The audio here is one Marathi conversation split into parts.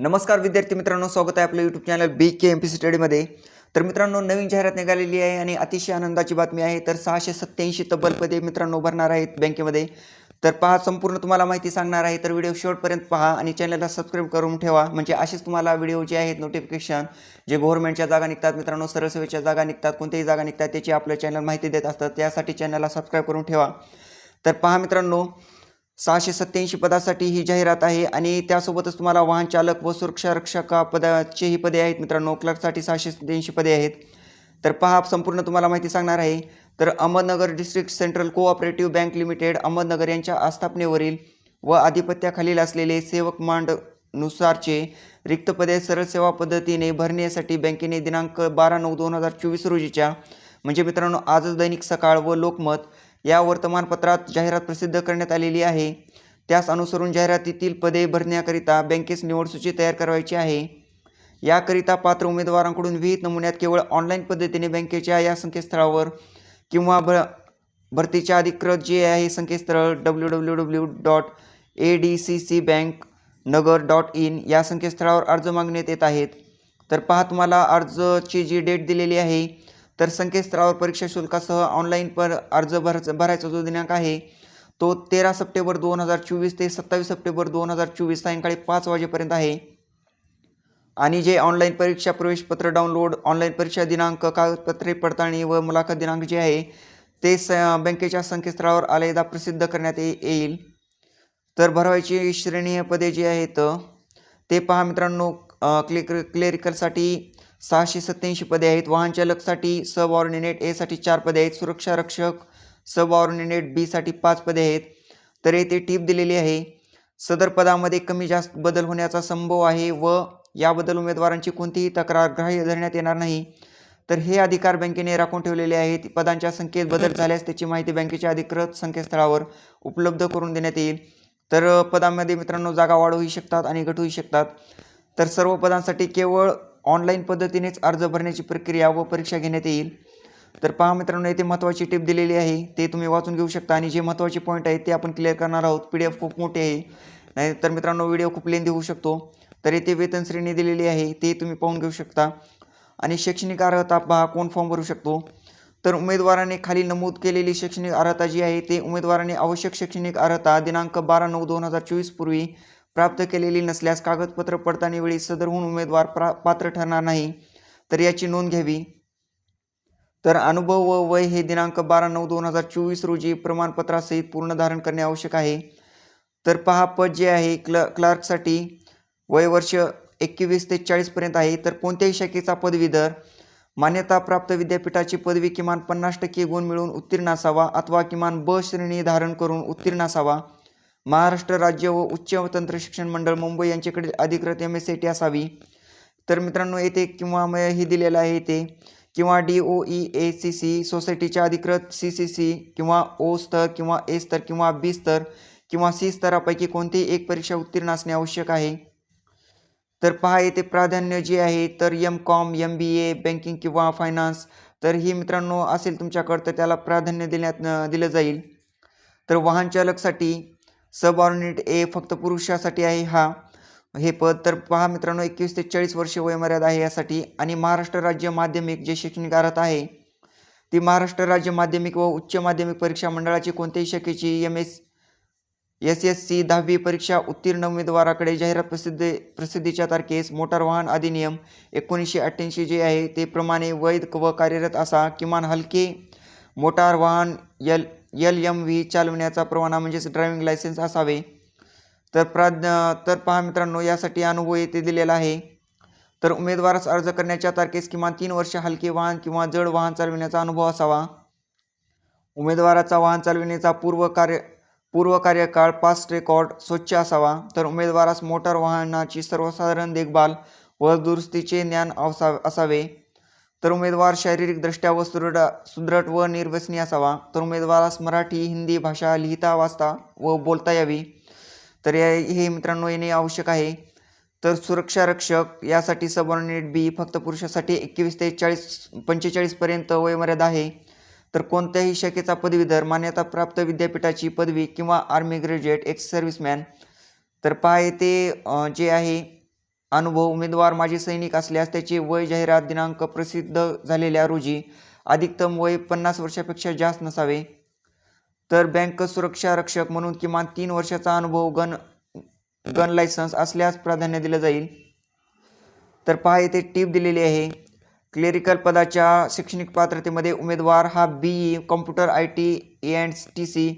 नमस्कार विद्यार्थी मित्रांनो स्वागत आहे आपलं YouTube channel B K M P C स्टडीमध्ये तर मित्रांनो नवीन जाहिरात निघालेली आहे आणि अतिशय आनंदाची बातमी आहे. तर सहाशे सत्त्याऐंशी तब्बल पदे मित्रांनो भरणार आहेत बँकेमध्ये. तर पहा संपूर्ण तुम्हाला माहिती सांगणार आहे. तर व्हिडिओ शेवटपर्यंत पहा आणि चॅनलला सबस्क्राईब करून ठेवा. म्हणजे असेच तुम्हाला व्हिडिओ जे आहेत नोटिफिकेशन जे गव्हर्नमेंटच्या जागा निघतात मित्रांनो सरळसेवेच्या जागा निघतात कोणत्याही जागा निघतात त्याची आपलं चॅनल माहिती देत असतात त्यासाठी चॅनलला सबस्क्राईब करून ठेवा. तर पहा मित्रांनो सहाशे सत्त्याऐंशी पदासाठी ही जाहिरात आहे आणि त्यासोबतच तुम्हाला वाहन चालक व सुरक्षा रक्षक पदाचे ही पदे आहेत. मित्रांनो क्लर्कसाठी सहाशे सत्त्याऐंशी पदे आहेत. तर पहा संपूर्ण तुम्हाला माहिती सांगणार आहे. तर Ahmednagar district central cooperative bank limited Ahmednagar यांच्या आस्थापनेवरील व आधिपत्याखालील असलेले सेवक मांडनुसारचे रिक्त पदे सरळ सेवा पद्धतीने भरण्यासाठी बँकेने दिनांक बारा नऊ दोन हजार चोवीस रोजीच्या म्हणजे मित्रांनो आजच दैनिक सकाळ व लोकमत या वर्तमानपत्रात जाहिरात प्रसिद्ध करण्यात आलेली आहे. त्यास अनुसरून जाहिरातीतील पदे भरण्याकरिता बँकेस निवडसूची तयार करायची आहे. याकरिता पात्र उमेदवारांकडून विहित नमुन्यात केवळ ऑनलाईन पद्धतीने बँकेच्या या संकेतस्थळावर किंवा भ भरतीच्या अधिकृत जे आहे संकेतस्थळ W W W dot A D C C bank Nagar dot in या संकेतस्थळावर अर्ज मागण्यात येत आहेत. तर पहा तुम्हाला अर्जची जी डेट दिलेली आहे तर संकेतस्थळावर परीक्षा शुल्कासह ऑनलाईन पर अर्ज भर भरायचा जो दिनांक आहे तो तेरा सप्टेंबर दोन हजार चोवीस ते सत्तावीस सप्टेंबर दोन हजार चोवीस सायंकाळी पाच वाजेपर्यंत आहे. आणि जे ऑनलाईन परीक्षा प्रवेशपत्र डाउनलोड ऑनलाईन परीक्षा दिनांक कागदपत्रे पडताळणी व मुलाखत दिनांक जे आहे ते स बँकेच्या संकेतस्थळावर आलेदा प्रसिद्ध करण्यात येईल. तर भरवायची श्रेणीय पदे जी आहेत ते पहा मित्रांनो क्लिक क्लेरिकलसाठी सहाशे सत्त्याऐंशी पदे आहेत. वाहनचालकसाठी सब ऑर्डिनेट एसाठी चार पदे आहेत. सुरक्षा रक्षक सब ऑर्डिनेट बीसाठी पाच पदे आहेत. तर येथे टीप दिलेली आहे. सदर पदामध्ये कमी जास्त बदल होण्याचा संभव आहे व याबद्दल उमेदवारांची कोणतीही तक्रार ग्राह्य धरण्यात येणार नाही. तर हे अधिकार बँकेने राखून ठेवलेले आहेत. पदांच्या संख्येत बदल झाल्यास त्याची माहिती बँकेच्या अधिकृत संकेतस्थळावर उपलब्ध करून देण्यात येईल. तर पदांमध्ये मित्रांनो जागा वाढवूही शकतात आणि घटूही शकतात. तर सर्व पदांसाठी केवळ ऑनलाईन पद्धतीनेच अर्ज भरण्याची प्रक्रिया व परीक्षा घेण्यात येईल. तर पहा मित्रांनो येथे महत्त्वाची टिप दिलेली आहे. ते तुम्ही वाचून घेऊ शकता आणि जे महत्त्वाचे पॉईंट आहेत ते आपण क्लिअर करणार आहोत. पी डी एफ खूप मोठी आहे. नाही तर मित्रांनो व्हिडिओ खूप लेंदी होऊ शकतो. तर येथे वेतन श्रेणी दिलेली आहे. ते तुम्ही पाहून घेऊ शकता. आणि शैक्षणिक अर्हता पहा कोण फॉर्म भरू शकतो? तर उमेदवाराने खाली नमूद केलेली शैक्षणिक अर्हता जी आहे ते उमेदवाराने आवश्यक शैक्षणिक अर्हता दिनांक बारा नऊ दोन हजार चोवीस पूर्वी प्राप्त केलेली नसल्यास कागदपत्र पडताळणीवेळी सदरहून उमेदवार प्रा पात्र ठरणार नाही तर याची नोंद घ्यावी. तर अनुभव व वय हे दिनांक बारा नऊ दोन हजार चोवीस रोजी प्रमाणपत्रासहित पूर्ण धारण करणे आवश्यक आहे. तर पहा पद जे आहे क्ल क्लार्कसाठी वय वर्ष एकवीस ते चाळीसपर्यंत आहे. तर कोणत्याही शाखेचा पदवीधर मान्यताप्राप्त विद्यापीठाची पदवी किमान पन्नास टक्के गुण मिळवून उत्तीर्ण असावा अथवा किमान ब श्रेणी धारण करून उत्तीर्ण असावा. महाराष्ट्र राज्य व उच्च व तंत्र शिक्षण मंडळ मुंबई यांच्याकडे अधिकृत एम एस सी टी असावी. तर मित्रांनो येथे किंवा म हे दिलेलं आहे ते किंवा D O E A C C सोसायटीच्या अधिकृत सी सी सी किंवा ओ स्तर किंवा ए स्तर किंवा बी स्तर किंवा सी स्तरापैकी कोणतीही एक परीक्षा उत्तीर्ण असणे आवश्यक आहे. तर पहा येथे प्राधान्य जे आहे तर M Com M B A banking किंवा फायनान्स तर ही मित्रांनो असेल तुमच्याकडं तर त्याला प्राधान्य देण्यात दिलं जाईल. तर वाहन चालकसाठी सबऑर्डिनेट ए फक्त पुरुषासाठी आहे हा. हे पद तर पहा मित्रांनो एकवीस ते चाळीस वर्ष वयमर्यादा आहे यासाठी. आणि महाराष्ट्र राज्य माध्यमिक जे शैक्षणिक अर्हता आहे ती महाराष्ट्र राज्य माध्यमिक व उच्च माध्यमिक परीक्षा मंडळाची कोणत्याही शाखेची M S S S C दहावी परीक्षा उत्तीर्ण उमेदवाराकडे जाहिरात प्रसिद्ध प्रसिद्धीच्या तारखेस मोटार वाहन अधिनियम एकोणीसशे अठ्ठ्याऐंशी जे आहे ते प्रमाणे वैध व कार्यरत असा किमान हलके मोटार वाहन यल एल एम व्ही चालवण्याचा परवाना म्हणजेच ड्रायव्हिंग लायसन्स असावे. तर प्राज्ञ तर पहा मित्रांनो यासाठी अनुभव येथे दिलेला आहे. तर उमेदवारास अर्ज करण्याच्या तारखेस किमान तीन वर्ष हलके वाहन किंवा जड वाहन चालविण्याचा अनुभव असावा. उमेदवाराचा वाहन चालविण्याचा पूर्व कार्य पूर्व कार्यकाळ पास्ट रेकॉर्ड स्वच्छ असावा. तर उमेदवारास मोटार वाहनाची सर्वसाधारण देखभाल व दुरुस्तीचे ज्ञान असा असावे. तर उमेदवार शारीरिकदृष्ट्या व सुदृढ सुदृढ व निर्व्यसनी असावा. तर उमेदवारास मराठी हिंदी भाषा लिहिता वाचता व बोलता यावी. तर या हे मित्रांनो येणे आवश्यक आहे. तर सुरक्षा रक्षक यासाठी सबऑर्डिनेट बी फक्त पुरुषासाठी एकवीस ते चाळीस पंचेचाळीसपर्यंत वयोमर्यादा आहे. तर कोणत्याही शाखेचा पदवीधर मान्यताप्राप्त विद्यापीठाची पदवी किंवा आर्मी ग्रॅज्युएट एक्स सर्व्हिसमॅन. तर पहा येथे जे आहे अनुभव उमेदवार माजी सैनिक असल्यास त्याचे वय जाहिरात दिनांक प्रसिद्ध झालेल्या रोजी अधिकतम वय पन्नास वर्षापेक्षा जास्त नसावे. तर बँक सुरक्षा रक्षक म्हणून किमान तीन वर्षाचा अनुभव गन गन लायसन्स असल्यास प्राधान्य दिलं जाईल. तर पहा येथे टीप दिलेली आहे. क्लेरिकल पदाच्या शैक्षणिक पात्रतेमध्ये उमेदवार हा B E computer I T A and T C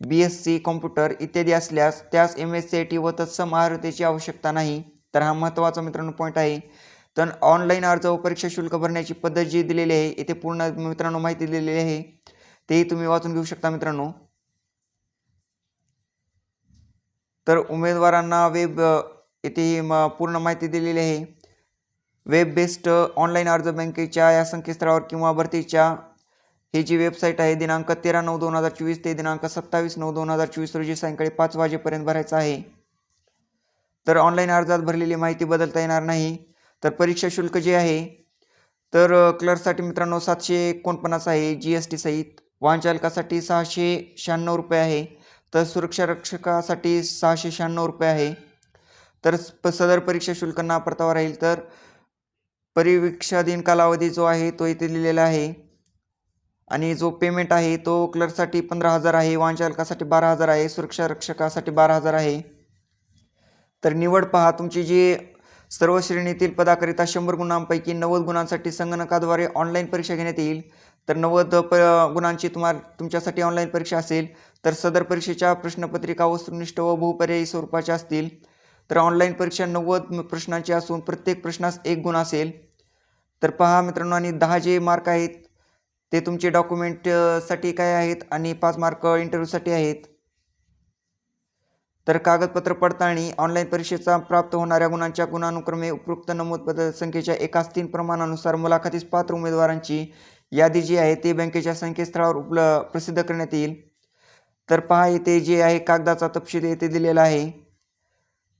B S C computer इत्यादी असल्यास त्यास M S C I T व तत्सम आवश्यकता नाही. तर हा महत्त्वाचा मित्रांनो पॉईंट आहे. तर ऑनलाईन अर्ज व परीक्षा शुल्क भरण्याची पद्धत जी दिलेली आहे येथे पूर्ण मित्रांनो माहिती दिलेली आहे. तेही तुम्ही वाचून घेऊ शकता मित्रांनो. तर उमेदवारांना वेब इथेही येथे म- पूर्ण माहिती दिलेली आहे. वेब बेस्ड ऑनलाईन अर्ज बँकेच्या या संकेतस्थळावर किंवा भरतीच्या ही जी वेबसाईट आहे दिनांक तेरा नऊ दोन हजार चोवीस ते दिनांक सत्तावीस नऊ दोन हजार चोवीस रोजी सायंकाळी पाच वाजेपर्यंत भरायचं आहे. तर ऑनलाईन अर्जात भरलेली माहिती बदलता येणार नाही. तर परीक्षा शुल्क जे आहे तर क्लर्कसाठी मित्रांनो सातशे एकोणपन्नास आहे जी एस टी सहित वाहन चालकासाठी सहाशे शहाण्णव रुपये आहे तर सुरक्षा रक्षकासाठी सहाशे शहाण्णव रुपये आहे. तर सदर परीक्षा शुल्क ना परतावा राहील तर परिवीक्षाधीन कालावधी जो आहे तो इथे लिहिलेला आहे. आणि जो पेमेंट आहे तो क्लर्कसाठी पंधरा हजार आहे वाहन चालकासाठी बारा हजार आहे सुरक्षा रक्षकासाठी बारा हजार आहे. तर निवड पहा तुमची जी सर्व श्रेणीतील पदाकरिता शंभर गुणांपैकी नव्वद गुणांसाठी संगणकाद्वारे ऑनलाईन परीक्षा घेण्यात येईल. तर नव्वद प गुणांची तुम्हा तुमच्यासाठी ऑनलाईन परीक्षा असेल. तर सदर परीक्षेच्या प्रश्नपत्रिका वस्तुनिष्ठ व बहुपर्यायी स्वरूपाच्या असतील. तर ऑनलाईन परीक्षा नव्वद प्रश्नांची असून प्रत्येक प्रश्नास एक गुण असेल. तर पहा मित्रांनो आणि दहा जे मार्क आहेत ते तुमचे डॉक्युमेंटसाठी काय आहेत? आणि पाच मार्क इंटरव्ह्यूसाठी आहेत. तर कागदपत्र पडताळणी ऑनलाईन परीक्षेचा प्राप्त होणाऱ्या गुणांच्या गुणानुक्रमे उपयुक्त नमूद संख्येच्या एकाच तीन प्रमाणानुसार मुलाखतीस पात्र उमेदवारांची यादी जी आहे ते बँकेच्या संकेतस्थळावर उपल प्रसिद्ध करण्यात येईल. तर पहा येथे जे आहे कागदाचा तपशील येथे दिलेला आहे.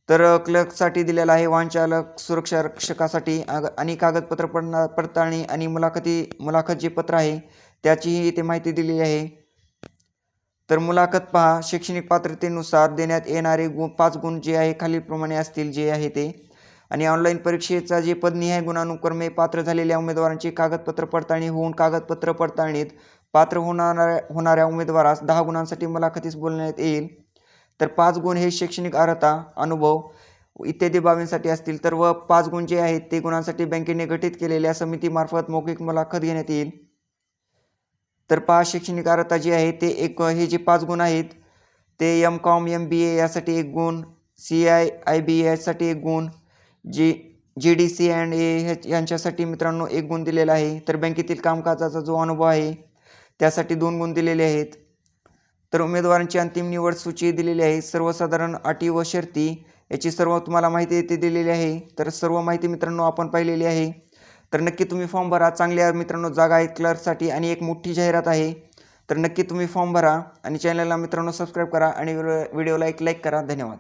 तर क्लर्कसाठी दिलेला आहे वाहनचालक सुरक्षा रक्षकासाठी. आणि कागदपत्र पडणा पडताळणी आणि मुलाखती मुलाखत जे पत्र आहे त्याचीही इथे माहिती दिलेली आहे. तर मुलाखत पहा. शैक्षणिक पात्रतेनुसार देण्यात येणारे गुण पाच गुण जे आहे खालीलप्रमाणे असतील जे आहे ते. आणि ऑनलाईन परीक्षेचा जे पदनिहाय गुणानुक्रमे पात्र झालेल्या उमेदवारांची कागदपत्र पडताळणी होऊन कागदपत्र पडताळणीत पात्र होणाऱ्या होणाऱ्या उमेदवारास दहा गुणांसाठी मुलाखतीस बोलण्यात येईल. तर पाच गुण हे शैक्षणिक अर्हता अनुभव इत्यादी बाबींसाठी असतील. तर व पाच गुण जे आहेत ते गुणांसाठी बँकेने गठीत केलेल्या समितीमार्फत मौखिक मुलाखत घेण्यात येईल. तर पहा शैक्षणिक अर्हता जी आहे ते एक हे जे पाच गुण आहेत ते M Com M B A यासाठी एक गुण सी आय आय बी यासाठी एक गुण G G D C and A ह्या यांच्यासाठी मित्रांनो एक गुण दिलेला आहे. तर बँकेतील कामकाजाचा जो अनुभव आहे त्यासाठी दोन गुण दिलेले आहेत. तर उमेदवारांची अंतिम निवड सूची दिलेली आहे सर्वसाधारण अटी व शर्ती याची सर्व तुम्हाला माहिती येथे दिलेली आहे. तर सर्व माहिती मित्रांनो आपण पाहिलेली आहे. तर नक्की तुम्ही फॉर्म भरा. चांगल्या मित्रांनो जागा आहेत क्लर्कसाठी आणि एक मोठी जाहिरात आहे. तर नक्की तुम्ही फॉर्म भरा आणि चॅनलला मित्रांनो सबस्क्राईब करा आणि व्हिडिओला एक लाईक करा. धन्यवाद.